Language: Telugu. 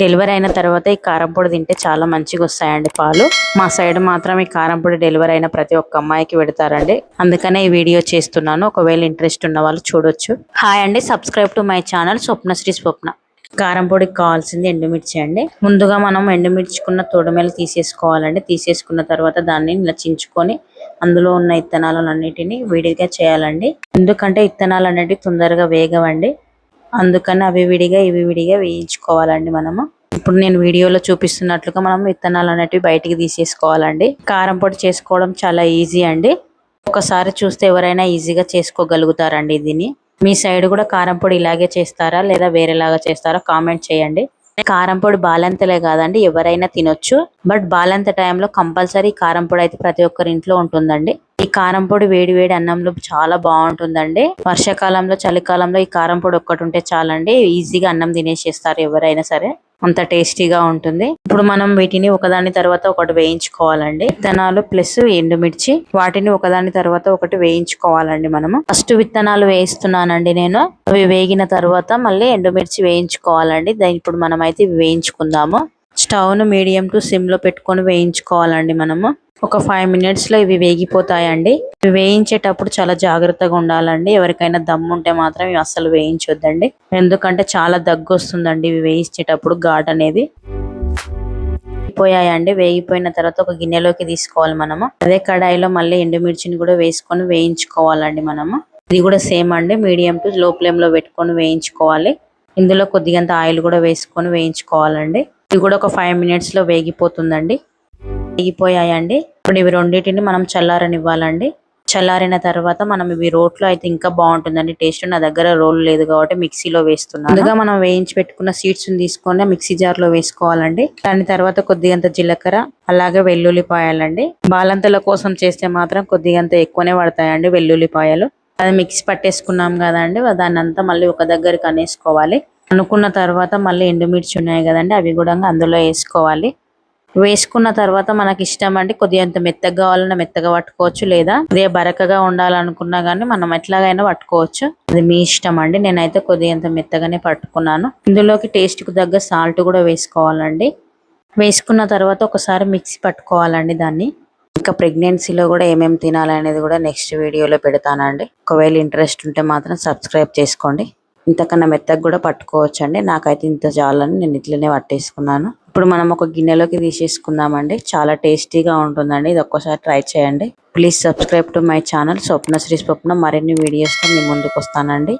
డెలివరీ అయిన తర్వాత ఈ కారం పొడి తింటే చాలా మంచిగా వస్తాయండి పాలు. మా సైడ్ మాత్రం ఈ కారం పొడి డెలివరీ అయిన ప్రతి ఒక్క అమ్మాయికి పెడతారండి. అందుకనే ఈ వీడియో చేస్తున్నాను. ఒకవేళ ఇంట్రెస్ట్ ఉన్న వాళ్ళు చూడొచ్చు. హాయ్ అండి. Subscribe to my channel Swapnasri Swapna. కారం పొడికి కావాల్సింది ఎండుమిర్చి అండి. ముందుగా మనం ఎండుమిర్చుకున్న తొడిమెలు తీసేసుకోవాలండి. తీసేసుకున్న తర్వాత దాన్ని నచ్చించుకొని అందులో ఉన్న ఇత్తనాలన్నిటిని విడిగా చేయాలండి. ఎందుకంటే ఇత్తనాలు అనేటివి తొందరగా వేగవండి. అందుకని అవి విడిగా ఇవి విడిగా వేయించుకోవాలండి మనము. ఇప్పుడు నేను వీడియోలో చూపిస్తున్నట్లుగా మనం విత్తనాలు అనేటివి బయటికి తీసేసుకోవాలండి. కారం పొడి చేసుకోవడం చాలా ఈజీ అండి. ఒకసారి చూస్తే ఎవరైనా ఈజీగా చేసుకోగలుగుతారండి దీన్ని. మీ సైడ్ కూడా కారం పొడి ఇలాగే చేస్తారా లేదా వేరేలాగా చేస్తారా కామెంట్ చేయండి. కారం పొడి బాలంతలే కాదండి ఎవరైనా తినొచ్చు. బట్ బాలంత టైంలో కంపల్సరీ కారం పొడి అయితే ప్రతి ఒక్కరి ఇంట్లో ఉంటుందండి. కారం పొడి వేడి వేడి అన్నంలో చాలా బాగుంటుందండి. వర్షాకాలంలో చలికాలంలో ఈ కారం పొడి ఒక్కటి ఉంటే చాలండి. ఈజీగా అన్నం తినేసేస్తారు ఎవరైనా సరే. అంత టేస్టీగా ఉంటుంది. ఇప్పుడు మనం వీటిని ఒకదాని తర్వాత ఒకటి వేయించుకోవాలండి. విత్తనాలు ప్లస్ ఎండుమిర్చి వాటిని ఒకదాని తర్వాత ఒకటి వేయించుకోవాలండి మనము. ఫస్ట్ విత్తనాలు వేయిస్తున్నానండి నేను. అవి వేగిన తర్వాత మళ్ళీ ఎండుమిర్చి వేయించుకోవాలండి. దాని ఇప్పుడు మనం అయితే వేయించుకుందాము. స్టవ్ను మీడియం టు సిమ్లో పెట్టుకొని వేయించుకోవాలండి మనము. ఒక ఫైవ్ మినిట్స్లో ఇవి వేగిపోతాయండి. ఇవి వేయించేటప్పుడు చాలా జాగ్రత్తగా ఉండాలండి. ఎవరికైనా దమ్ము ఉంటే మాత్రం ఇవి అస్సలు వేయించొద్దండి. ఎందుకంటే చాలా దగ్గు వస్తుందండి ఇవి వేయించేటప్పుడు ఘాట్ అనేది. వేగిపోయాయండి వేగిపోయిన తర్వాత ఒక గిన్నెలోకి తీసుకోవాలి మనము. అదే కడాయిలో మళ్ళీ ఎండుమిర్చిని కూడా వేసుకొని వేయించుకోవాలండి మనము. ఇది కూడా సేమ్ అండి. మీడియం టు లో ఫ్లేమ్లో పెట్టుకొని వేయించుకోవాలి. ఇందులో కొద్దిగంత ఆయిల్ కూడా వేసుకొని వేయించుకోవాలండి. ఇది కూడా ఒక ఫైవ్ మినిట్స్లో వేగిపోతుందండి. వేగిపోయాయండి ఇప్పుడు ఇవి రెండింటిని మనం చల్లారనివ్వాలండి. చల్లారిన తర్వాత మనం ఇవి రోట్లో అయితే ఇంకా బాగుంటుందండి. టేస్ట్ నా దగ్గర రోల్ లేదు కాబట్టి మిక్సీలో వేస్తున్నాను. ముందుగా మనం వేయించి పెట్టుకున్న సీడ్స్ తీసుకొని మిక్సీ జార్లో వేసుకోవాలండి. దాని తర్వాత కొద్దిగంత జీలకర్ర అలాగే వెల్లుల్లిపాయలండి. బాలంతల కోసం చేస్తే మాత్రం కొద్దిగంత ఎక్కువనే పడతాయండి వెల్లుల్లిపాయలు. అది మిక్సీ పట్టేసుకున్నాం కదండి దాన్ని అంతా మళ్ళీ ఒక దగ్గరికి అనేసుకోవాలి. అనుకున్న తర్వాత మళ్ళీ ఎండుమిర్చి ఉన్నాయి కదండి అవి కూడా అందులో వేసుకోవాలి. వేసుకున్న తర్వాత మనకి ఇష్టం అండి కొద్దిగా ఎంత మెత్తగా కావాలన్నా మెత్తగా పట్టుకోవచ్చు లేదా అదే బరకగా ఉండాలనుకున్నా కానీ మనం ఎట్లాగైనా పట్టుకోవచ్చు. అది మీ ఇష్టం అండి. నేనైతే కొద్దిగా ఎంత మెత్తగానే పట్టుకున్నాను. ఇందులోకి టేస్ట్కు తగ్గ సాల్ట్ కూడా వేసుకోవాలండి. వేసుకున్న తర్వాత ఒకసారి మిక్సీ పట్టుకోవాలండి దాన్ని. ఇంకా ప్రెగ్నెన్సీలో కూడా ఏమేమి తినాలనేది కూడా నెక్స్ట్ వీడియోలో పెడతానండి. ఒకవేళ ఇంట్రెస్ట్ ఉంటే మాత్రం సబ్స్క్రైబ్ చేసుకోండి. ఇంతకన్నా మెత్తగా కూడా పట్టుకోవచ్చు అండి నాకైతే ఇంత చాలని నేను ఇట్లనే పట్టేసుకున్నాను. ఇప్పుడు మనం ఒక గిన్నెలోకి తీసేసుకుందామండి. చాలా టేస్టీగా ఉంటుందండి. ఇది ఒక్కసారి ట్రై చేయండి. Please subscribe to my channel. Swapna Sri Swapna మరిన్ని వీడియోస్తో మీ ముందుకు వస్తానండి